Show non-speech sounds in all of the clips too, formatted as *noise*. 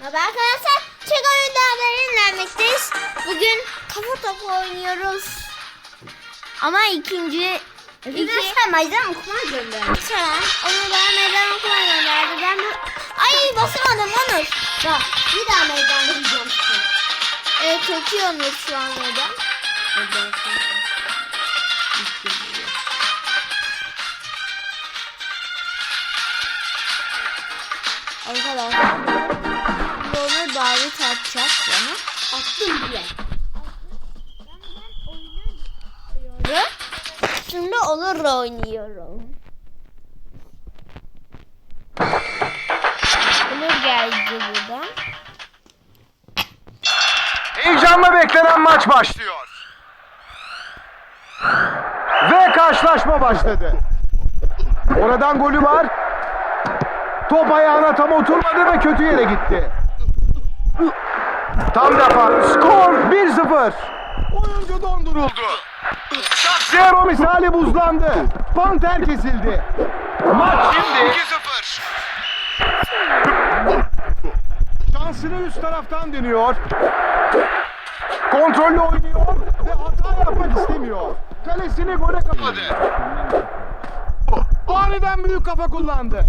Merhaba arkadaşlar. Çek oyunda haberlerlemekteyiz. Bugün kafa topu oynuyoruz. Ama ikinci iki... sen meydan okuma gönder. Sen onu bana meydan okuma gönderdi. Ben de... Ay basamadım Onur. Bak bir daha meydan okuyacağım. Evet çok iyi Onur şu an meydan. Arkadaşlar bu Davet atacak bana. Attım bile. Şimdi Onur'la oynuyorum. Onur geldi buradan. Heyecanla beklenen maç başlıyor. Ve karşılaşma başladı. Oradan golü var. Top ayağına tam oturmadı ve kötü yere gitti. Tam defa. Skor 1-0. Oyuncu donduruldu. Zero misali buzlandı. Panter kesildi. Maç şimdi 2-0. Şansını üst taraftan deniyor. Kontrollü oynuyor ve hata yapmak istemiyor. Kalesini gole kapadı. Aniden büyük kafa kullandı.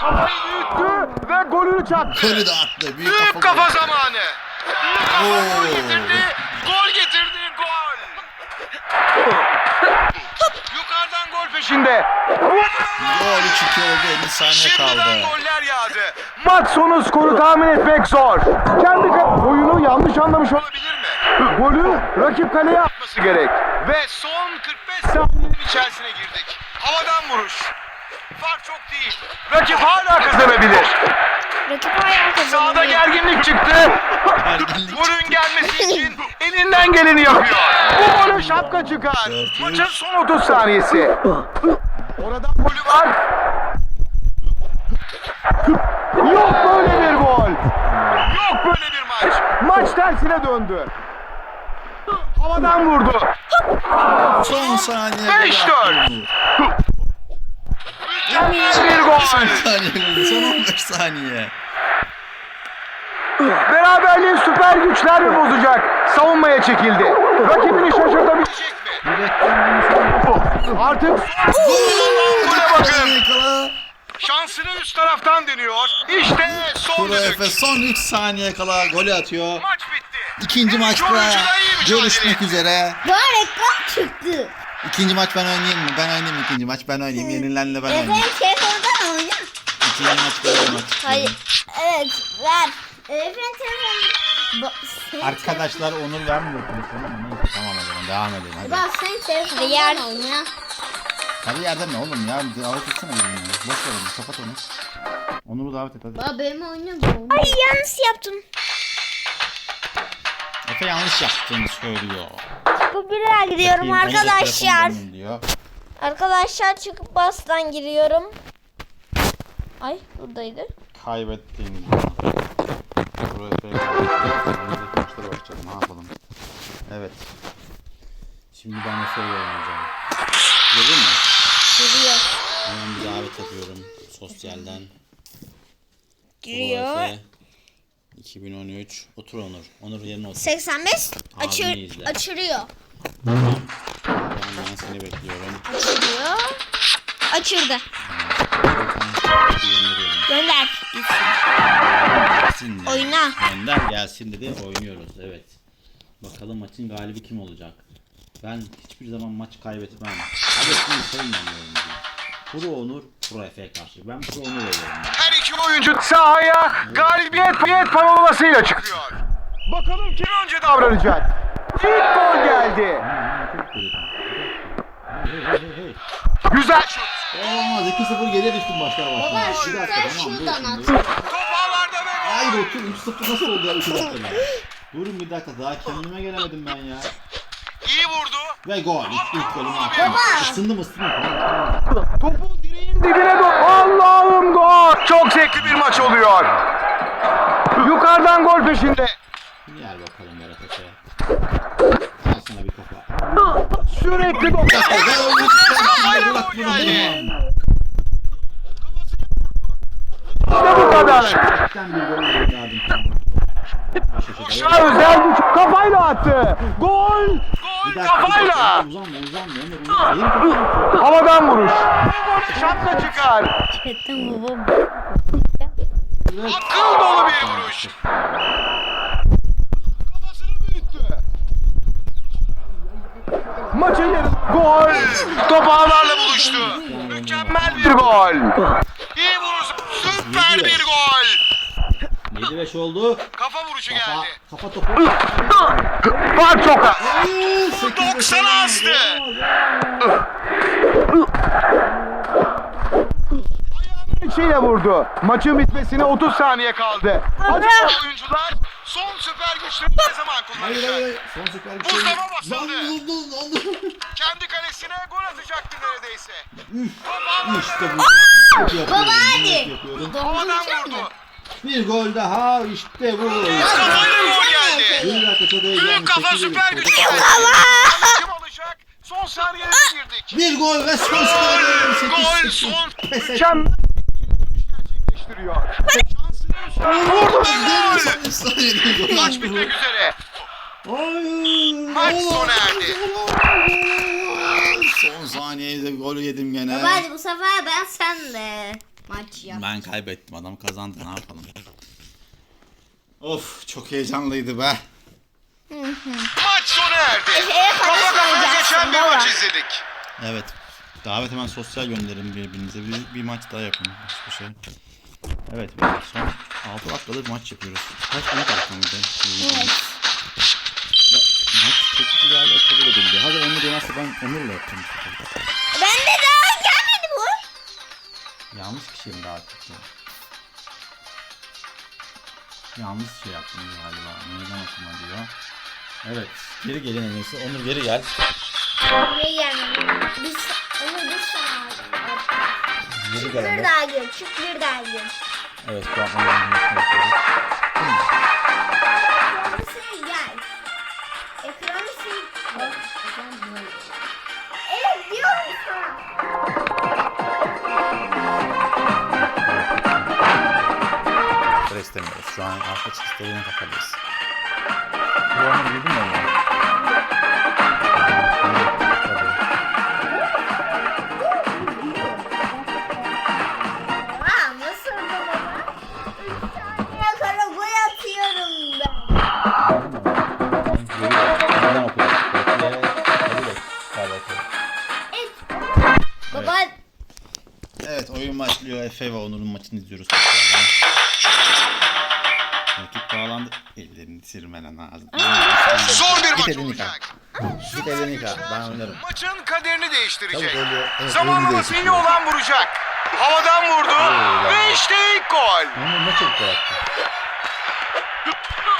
Kafayı büyüttü ve golünü çaktı. Golü de attı. Büyük, Büyük kafa. kafa zamanı. Gol getirdi. Gol getirdi. Gol. Yukarıdan gol peşinde. Gol 3-2 oldu. 50 saniye Şimdiden kaldı. goller yağdı. Maç sonu skoru tahmin etmek zor. Kendi ka- oyunu yanlış anlamış olabilir mi? Golü rakip kaleye atması gerek. Ve son 45 saniyenin içerisine girdik. Havadan vuruş. Fark çok değil. Rakip hala kazanabilir. Rakip ayağa kazanıyor. Sağda gerginlik çıktı. Golün gelmesi *laughs* için elinden geleni yapıyor. Bu golün şapka çıkar. Maçın son 30 saniyesi. Oradan golü var. Yok böyle bir gol. Yok böyle bir maç. Maç tersine döndü. Havadan vurdu. Son saniye. 5-4. Müthiş bir gol. *laughs* saniye son 15 saniye. Beraberliği süper güçler mi bozacak? Savunmaya çekildi. Rakibini şaşırtabilecek mi? Artık Buraya bakın. Şansını üst taraftan deniyor. İşte son düdük. son 3 saniye kala golü atıyor. Maç bitti. İkinci maçta görüşmek üzere. Börek bak çıktı. İkinci maç ben oynayayım mı? Ben oynayayım ikinci maç. Ben oynayayım. Yenilenle ben oynayayım. Efendim telefondan oyna. İkinci maç ben oynamak istiyorum. Hayır. Evet ver. Efendim telefon. Sen Arkadaşlar Onur vermiyor telefonu. Neyse, Tamam o zaman devam edelim hadi. Bak sen telefondan Yer. oyna. Hadi yerden ne oğlum ya? Davet etsene birini. ya. Boş ver onu. Kapat onu. Onur'u davet et hadi. Bak benim oyunum bu. Ay yanlış yaptım. Efe yanlış yaptığını söylüyor. Bir daha gidiyorum arkadaşlar. Arkadaşlar çıkıp bastan giriyorum. Ay buradaydı. Kaybettiğim diyor. Buraya başlayalım. Ne yapalım? Evet. Şimdi ben Efe'yle oynayacağım. Gördün mü? Giriyor. Hemen bir davet yapıyorum. Sosyalden. Giriyor. Efe. 2013. Otur Onur. Onur yerine otur. 85 Abini açır, izle. açırıyor. Tamam. Ben, ben seni bekliyorum. Açırıyor. Açırdı. Gönder. Gitsin. Gelsin dedi. Oyna. Gönder gelsin dedi. Oynuyoruz. Evet. Bakalım maçın galibi kim olacak? Ben hiçbir zaman maç kaybetmem. Kaybetmeyi sevmiyorum diyor. Pro Onur, Pro Efe karşı. Ben Pro Onur oluyorum. Her iki oyuncu sahaya galibiyet galibiyet parolasıyla çıkıyor. Bakalım kim önce davranacak? İlk gol geldi. Güzel şut. Olmaz 2-0 geriye düştüm başlar başlar. Baba Bir şuradan şuradan at. Top ağlarda ve gol. Hayır otur 3-0 nasıl oldu ya 2 dakikada? Durun bir dakika daha kendime gelemedim ben ya. İyi vurdu. Ve gol. İlk, ilk golümü attım. Isındım ısındım. Topu dibine doğru. Allah'ım gol. Çok zevkli bir maç oluyor. Yukarıdan gol peşinde. Yer bakalım Efe. Al sana bir kafa. Sürekli gol. Gol. İşte bu kadar. Gol. Boşa özel kafayla attı. Gol! Bir dakika. kafayla! Uzanma uzanma Ömer. uzanma. Benim kafam- Havadan vuruş. Şatla çıkar. Chatten babam. Akıl dolu bir vuruş. Kafasını büyüttü. Maçın yarı. Gol. Top ağlarla buluştu. Mükemmel bir gol. İyi vuruş. Süper bir gol. 7-5 oldu. Kafa vuruşu Kafa, geldi. kafa topu. Var çok az. 90 90 astı. İçiyle vurdu. Maçın bitmesine 30 saniye kaldı. Acaba oyuncular son süper güçlerini ne zaman kullanacak? hayır hayır. Son süper güç. Buzlama basıldı. Lan, lan, lan. Kendi kalesine gol atacaktı neredeyse. İşte bu. Baba hadi. Havadan vurdu. Bir gol daha işte bu. Kafayla gol geldi. Bir dakika çok heyecanlı. Büyük kafa süper güç. Kim alacak? Son saniyelere girdik. Bir gol ve son skoru. Sekiz, Gol son. Mükemmel gerçekleştiriyor. Vurdu. Maç bitmek üzere. Hayır. Maç sona erdi. Son saniyede gol yedim gene. Baba bu sefer ben senle maç yap. Ben kaybettim adam kazandı ne yapalım. Of çok heyecanlıydı be. Maç sona erdi. Efe'ye Kafa para kafaya geçen bir maç izledik. Evet. Davet hemen sosyal gönderin birbirinize. Bir, bir maç daha yapın. Hiçbir şey. Evet. Son 6 dakikadır maç yapıyoruz. Kaç bir de? Evet. Ve Maç teklifi galiba kabul edildi. Hadi Onur yemezse ben Onur'la yapacağım. Daha çok. ya. Yanlış şey yaptım galiba. Meydan okuma diyor. Evet. Geri gelin en iyisi. Onur geri gel. Buraya gelmedi. Biz onu bir sana Geri gel. Bir Onur. daha gir. Çık bir daha gir. Evet. Şu an Onur'un yönetimi yapıyoruz. Şimdi. Gel. Atıyorum ben. Meydan okuyalım. Bekle. Hadi bek. Hadi bakalım. Baba Evet oyun başlıyor. Efe ve Onur'un maçını izliyoruz Maçın kaderini değiştirecek. Tabii, evet, Zamanlaması iyi olan vuracak. Havadan vurdu Oo, ve işte ilk gol. Ne çok gol attı.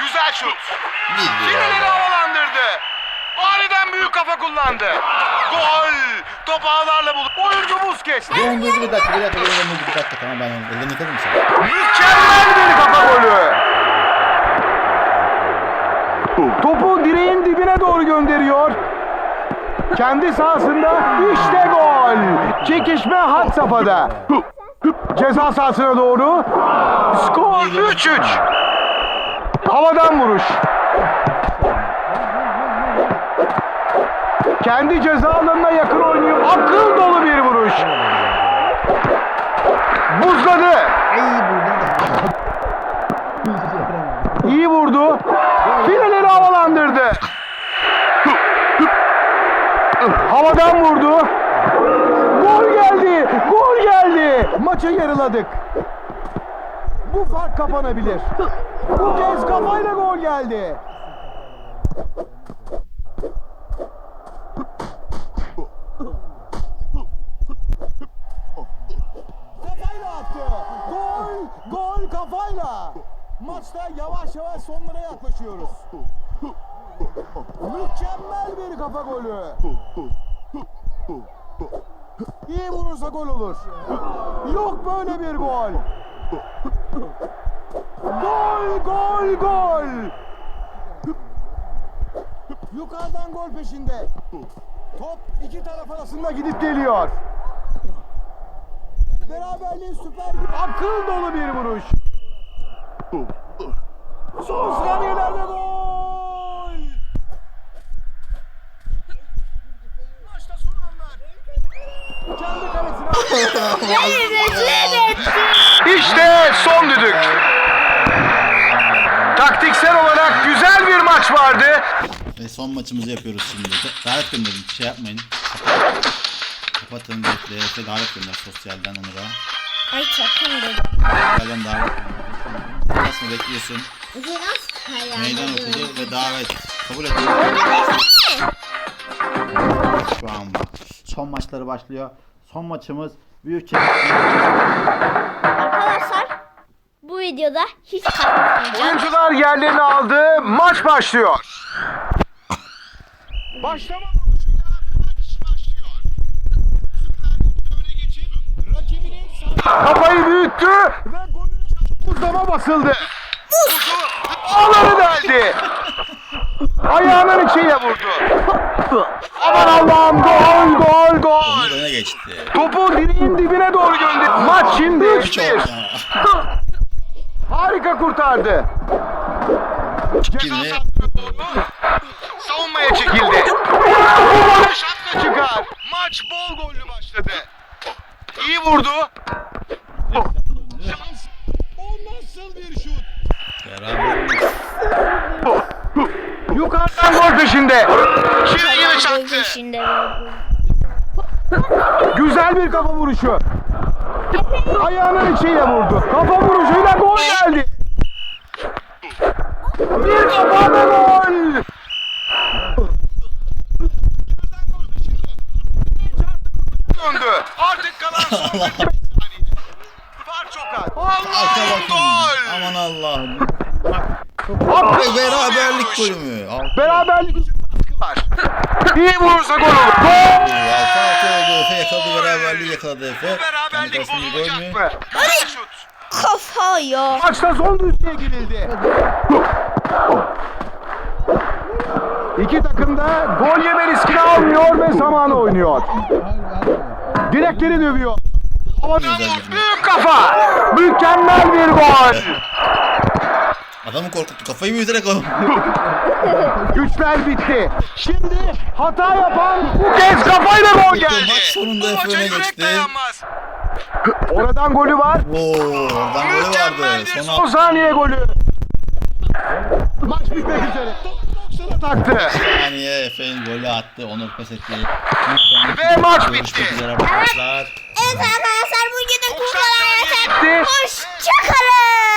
Güzel şut. Bir bir Fileleri oldu. havalandırdı. Aniden büyük kafa kullandı. Gol. Top ağlarla buldu. Oyuncu buz kesti. Benim gözü bir dakika bir dakika benim gözü bir dakika tamam ben ellerini yıkadım mı sen? Mükemmel bir kafa golü. Topu direğin dibine doğru gönderiyor. Kendi sahasında işte gol. Çekişme had safhada. Ceza sahasına doğru. Skor 3-3. Havadan vuruş. Kendi ceza alanına yakın oynuyor. Akıl dolu bir vuruş. Buzladı. İyi vurdu. Fileleri havalandırdı. Havadan vurdu. Gol geldi. Gol geldi. Maçı yarıladık. Bu fark kapanabilir. Bu kez kafayla gol geldi. Kafayla attı. Gol, gol kafayla. Maçta yavaş yavaş sonlara yaklaşıyoruz. Mükemmel bir kafa golü. İyi vurursa gol olur. Yok böyle bir gol. Gol, gol, gol. Yukarıdan gol peşinde. Top iki taraf arasında gidip geliyor. Beraberliğin süper bir akıl dolu bir vuruş. Son saniyede Ve gol! Maçta son anlar. Hayır rezil. İşte son düdük. Taktiksel olarak güzel bir maç vardı. Ve son maçımızı yapıyoruz şimdi. Davet gönderin. Şey yapmayın. Kapatın. Efe davet gönder sosyalden Onur'a. Ay sakın dedim. Sosyalden davet gönder. Nasıl bekliyorsun? Biraz hayal. Meydan okulu ve davet. Kabul et. Şu an bak. Son maçları başlıyor. Son maçımız büyük. Arkadaşlar bu videoda hiç kaybetmeyeceğim. Oyuncular yerlerini aldı. Maç başlıyor. Başlama vuruşuyla maç başlıyor. Öne geçip rakibinin sağ- Kafayı büyüttü ve çarptı. Buzdama basıldı. Ağları deldi. Ayağının içiyle vurdu. Aman Allah'ım gol gol gol. Öne geçti. Topu direğin dibine doğru gönderdi. Maç şimdi Hiç 3-1. oldu. Harika kurtardı. Kimi? savunmaya çekildi. Bu golü şapka çıkar. Maç bol gollü başladı. İyi vurdu. Şans. O nasıl bir şut? Beraber. Yukarıdan gol peşinde. Şimdi yine çaktı. Güzel bir kafa vuruşu. Ayağının içiyle vurdu. Kafa vuruşuyla gol geldi. Bir kafa ve gol. Döndü. Artık kalan son 45 saniye. Var çok az. Arka Allah'ım bakın. gol. Aman Allah'ım. Hop. Ve beraberlik golü mü? Altı Beraberlik var. İyi vurursa gol olur. Gol. Efe yakaladı beraberliği yakaladı Efe. Beraberlik bir bozulacak mı? Güzel şut. kafa yok. Maçta son düzlüğe girildi. İki takım da gol yeme riskini almıyor ve zamanı oynuyor. Direkleri dövüyor. Gidiyor. büyük kafa. Mükemmel bir gol. Adamı korkuttu. Kafayı mı yüzerek o? Güçler bitti. Şimdi hata yapan bu kez kafayla gol geldi. Maç sonunda Bu Efe maça öne yürek geçti. dayanmaz. Oradan golü var. Oo, oradan golü vardı. Son son saniye golü. Maç bitmek üzere. 90'a taktı. saniye Efe'nin golü attı. Onur pes etti. Ve maç bitti. üzere arkadaşlar. Evet arkadaşlar bugünün kurtaran yeter. Bitti. Hoşçakalın.